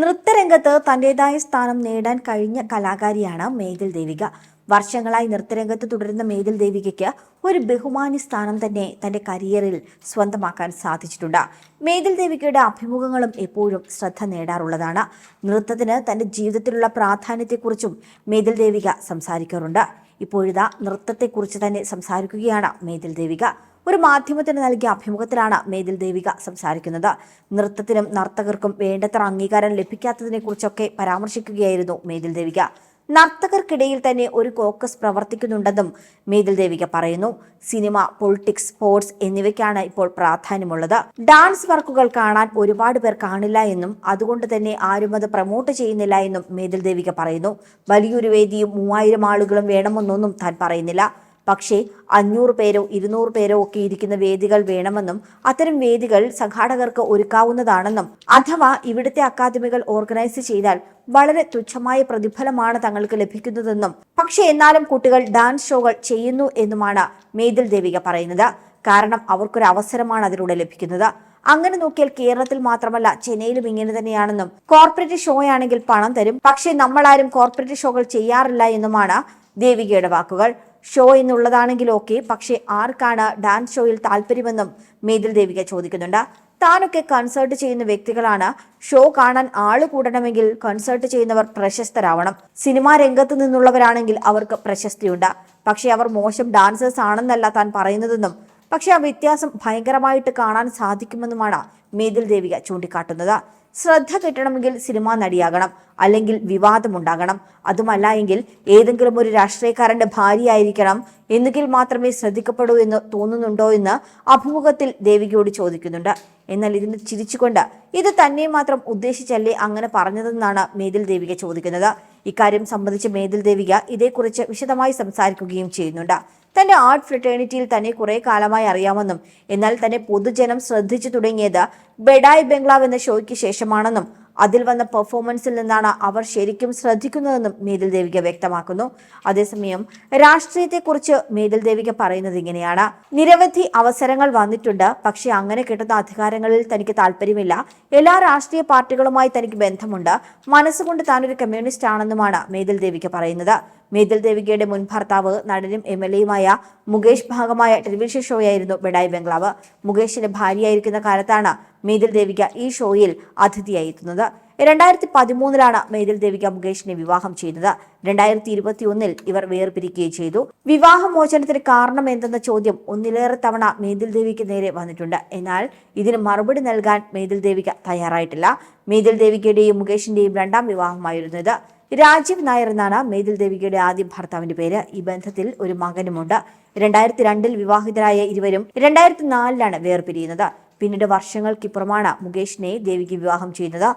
നൃത്തരംഗത്ത് തന്റേതായ സ്ഥാനം നേടാൻ കഴിഞ്ഞ കലാകാരിയാണ് മേഘൽ ദേവിക. വർഷങ്ങളായി നൃത്തരംഗത്ത് തുടരുന്ന മേഘൽ ദേവികയ്ക്ക് ഒരു ബഹുമാനി സ്ഥാനം തന്നെ തന്റെ കരിയറിൽ സ്വന്തമാക്കാൻ സാധിച്ചിട്ടുണ്ട്. മേഘൽ ദേവികയുടെ അഭിമുഖങ്ങളും എപ്പോഴും ശ്രദ്ധ നേടാറുള്ളതാണ്. നൃത്തത്തിന് തന്റെ ജീവിതത്തിലുള്ള പ്രാധാന്യത്തെക്കുറിച്ചും മേഘൽ ദേവിക സംസാരിക്കാറുണ്ട്. ഇപ്പോഴിതാ നൃത്തത്തെക്കുറിച്ച് തന്നെ സംസാരിക്കുകയാണ് മേഘൽ ദേവിക. ഒരു മാധ്യമത്തിന് നൽകിയ അഭിമുഖത്തിലാണ് മേതിൽ ദേവിക സംസാരിക്കുന്നത്. നൃത്തത്തിനും നർത്തകർക്കും വേണ്ടത്ര അംഗീകാരം ലഭിക്കാത്തതിനെക്കുറിച്ചൊക്കെ പരാമർശിക്കുകയായിരുന്നു മേതിൽ ദേവിക. നർത്തകർക്കിടയിൽ തന്നെ ഒരു കോക്കസ് പ്രവർത്തിക്കുന്നുണ്ടെന്നും മേതിൽ ദേവിക പറയുന്നു. സിനിമ പൊളിറ്റിക്സ് സ്പോർട്സ് എന്നിവയ്ക്കാണ് ഇപ്പോൾ പ്രാധാന്യമുള്ളത്. ഡാൻസ് വർക്കുകൾ കാണാൻ ഒരുപാട് പേർ കാണില്ല എന്നും അതുകൊണ്ട് തന്നെ ആരും അത് പ്രൊമോട്ട് ചെയ്യുന്നില്ല എന്നും മേതിൽ ദേവിക പറയുന്നു. വലിയൊരു വേദിയും മൂവായിരം ആളുകളും വേണമെന്നൊന്നും താൻ പറയുന്നില്ല. പക്ഷേ അഞ്ഞൂറ് പേരോ ഇരുന്നൂറ് പേരോ ഒക്കെ ഇരിക്കുന്ന വേദികൾ വേണമെന്നും അത്തരം വേദികൾ സംഘാടകർക്ക് ഒരുക്കാവുന്നതാണെന്നും അഥവാ ഇവിടുത്തെ അക്കാദമികൾ ഓർഗനൈസ് ചെയ്താൽ വളരെ തുച്ഛമായ പ്രതിഫലമാണ് തങ്ങൾക്ക് ലഭിക്കുന്നതെന്നും പക്ഷേ എന്നാലും കുട്ടികൾ ഡാൻസ് ഷോകൾ ചെയ്യുന്നു എന്നുമാണ് മേതിൽ ദേവിക പറയുന്നത്. കാരണം അവർക്കൊരു അവസരമാണ് അതിലൂടെ ലഭിക്കുന്നത്. അങ്ങനെ നോക്കിയാൽ കേരളത്തിൽ മാത്രമല്ല ചെന്നൈയിലും ഇങ്ങനെ തന്നെയാണെന്നും കോർപ്പറേറ്റ് ഷോ ആണെങ്കിൽ പണം തരും. പക്ഷേ നമ്മളാരും കോർപ്പറേറ്റ് ഷോകൾ ചെയ്യാറില്ല എന്നുമാണ് ദേവികയുടെ വാക്കുകൾ. ഷോ എന്നുള്ളതാണെങ്കിൽ ഓക്കെ പക്ഷേ ആർക്കാണ് ഡാൻസ് ഷോയിൽ താല്പര്യമെന്നും മേതിൽ ദേവിക ചോദിക്കുന്നുണ്ട്. താനൊക്കെ കൺസേർട്ട് ചെയ്യുന്ന വ്യക്തികളാണ്. ഷോ കാണാൻ ആൾ കൂടണമെങ്കിൽ കൺസേർട്ട് ചെയ്യുന്നവർ പ്രശസ്തരാവണം. സിനിമാ രംഗത്ത് നിന്നുള്ളവരാണെങ്കിൽ അവർക്ക് പ്രശസ്തിയുണ്ട്. പക്ഷേ അവർ മോശം ഡാൻസേഴ്സ് ആണെന്നല്ല താൻ പറയുന്നതെന്നും പക്ഷെ ആ വ്യത്യാസം ഭയങ്കരമായിട്ട് കാണാൻ സാധിക്കുമെന്നുമാണ് മേതിൽ ദേവിക ചൂണ്ടിക്കാട്ടുന്നത്. ശ്രദ്ധ കിട്ടണമെങ്കിൽ സിനിമാ നടിയാകണം അല്ലെങ്കിൽ വിവാദമുണ്ടാകണം. അതുമല്ല എങ്കിൽ ഏതെങ്കിലും ഒരു രാഷ്ട്രീയക്കാരന്റെ ഭാര്യയായിരിക്കണം എന്നെങ്കിൽ മാത്രമേ ശ്രദ്ധിക്കപ്പെടൂ എന്ന് തോന്നുന്നുണ്ടോ എന്ന് അഭിമുഖത്തിൽ ദേവികയോട് ചോദിക്കുന്നുണ്ട്. എന്നാൽ ഇതിന് ചിരിച്ചുകൊണ്ട് ഇത് തന്നെ മാത്രം ഉദ്ദേശിച്ചല്ലേ അങ്ങനെ പറഞ്ഞതെന്നാണ് മേതിൽ ദേവിക ചോദിക്കുന്നത്. ഇക്കാര്യം സംബന്ധിച്ച് മേതിൽ ദേവിക ഇതേക്കുറിച്ച് വിശദമായി സംസാരിക്കുകയും ചെയ്യുന്നുണ്ട്. തന്റെ ആർട്ട് ഫ്രട്ടേണിറ്റിയിൽ തന്നെ കുറെ കാലമായി അറിയാമെന്നും എന്നാൽ തന്നെ പൊതുജനം ശ്രദ്ധിച്ചു തുടങ്ങിയത് ബെഡായ് ബംഗ്ലാവ് എന്ന ഷോയ്ക്ക് ശേഷമാണെന്നും അതിൽ വന്ന പെർഫോമൻസിൽ നിന്നാണ് അവർ ശരിക്കും ശ്രദ്ധിക്കുന്നതെന്നും മേതിൽ ദേവിക വ്യക്തമാക്കുന്നു. അതേസമയം രാഷ്ട്രീയത്തെക്കുറിച്ച് മേതിൽ ദേവിക പറയുന്നത് ഇങ്ങനെയാണ്. നിരവധി അവസരങ്ങൾ വന്നിട്ടുണ്ട്. പക്ഷേ അങ്ങനെ കിട്ടുന്ന അധികാരങ്ങളിൽ തനിക്ക് താല്പര്യമില്ല. എല്ലാ രാഷ്ട്രീയ പാർട്ടികളുമായി തനിക്ക് ബന്ധമുണ്ട്. മനസ്സുകൊണ്ട് താനൊരു കമ്മ്യൂണിസ്റ്റ് ആണെന്നുമാണ് മേതിൽ ദേവിക പറയുന്നത്. മേതിൽ ദേവികയുടെ മുൻ ഭർത്താവ് നടനും എം എൽ എയുമായ മുകേഷ് ഭാഗമായ ടെലിവിഷൻ ഷോയായിരുന്നു ബെഡായി ബംഗ്ലാവ്. മുകേഷിന്റെ ഭാര്യയായിരിക്കുന്ന കാലത്താണ് മേതിൽ ദേവിക ഈ ഷോയിൽ അതിഥിയായി എത്തുന്നത് രണ്ടായിരത്തി പതിമൂന്നിലാണ് മേതിൽ ദേവിക മുകേഷിനെ വിവാഹം ചെയ്യുന്നത് രണ്ടായിരത്തി ഇരുപത്തി ഒന്നിൽ ഇവർ വേർപിരിക്കുകയും ചെയ്തു. വിവാഹമോചനത്തിന് കാരണം എന്തെന്ന ചോദ്യം ഒന്നിലേറെ തവണ മേതിൽ ദേവിക്ക് നേരെ വന്നിട്ടുണ്ട്. എന്നാൽ ഇതിന് മറുപടി നൽകാൻ മേതിൽ ദേവിക തയ്യാറായിട്ടില്ല. മേതിൽ ദേവികയുടെയും മുകേഷിന്റെയും രണ്ടാം വിവാഹമായിരുന്നു ഇത്. രാജീവ് നായർ എന്നാണ് മേതിൽ ദേവികയുടെ ആദ്യ ഭർത്താവിന്റെ പേര്. ഈ ബന്ധത്തിൽ ഒരു മകനുമുണ്ട്. രണ്ടായിരത്തി രണ്ടിൽ വിവാഹിതരായ ഇരുവരും രണ്ടായിരത്തി നാലിലാണ് വേർപിരിയുന്നത്. പിന്നീട് വർഷങ്ങൾക്കിപ്പുറമാണ് മുകേഷിനെ ദേവിക്ക് വിവാഹം ചെയ്യുന്നത്.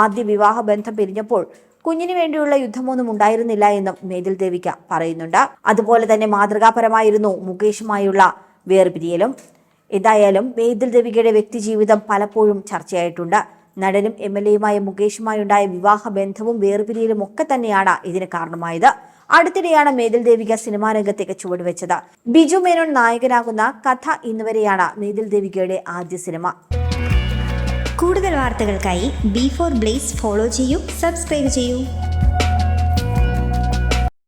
ആദ്യ വിവാഹ ബന്ധം പിരിഞ്ഞപ്പോൾ കുഞ്ഞിനു വേണ്ടിയുള്ള യുദ്ധമൊന്നും ഉണ്ടായിരുന്നില്ല എന്നും മേതിൽ ദേവിക പറയുന്നുണ്ട്. അതുപോലെ തന്നെ മാതൃകാപരമായിരുന്നു മുകേഷുമായുള്ള വേർപിരിയലും. എന്തായാലും മേതിൽ ദേവികയുടെ വ്യക്തിജീവിതം പലപ്പോഴും ചർച്ചയായിട്ടുണ്ട്. നടനും എം എൽ എയുമായ മുകേഷുമായുണ്ടായ വിവാഹ ബന്ധവും വേർപിരിയലും ഒക്കെ തന്നെയാണ് ഇതിന് കാരണമായത്. അടുത്തിടെയാണ് മേതിൽ ദേവിക സിനിമാ രംഗത്തേക്ക് ചുവടുവെച്ചത്. ബിജു മേനോൻ നായകനാകുന്ന കഥ ഇന്നുവരെയാണ് മേതിൽ ദേവികയുടെ ആദ്യ സിനിമ. കൂടുതൽ വാർത്തകൾക്കായി ബി ഫോർ ബ്ലേസ് ഫോളോ ചെയ്യൂ സബ്സ്ക്രൈബ് ചെയ്യൂ.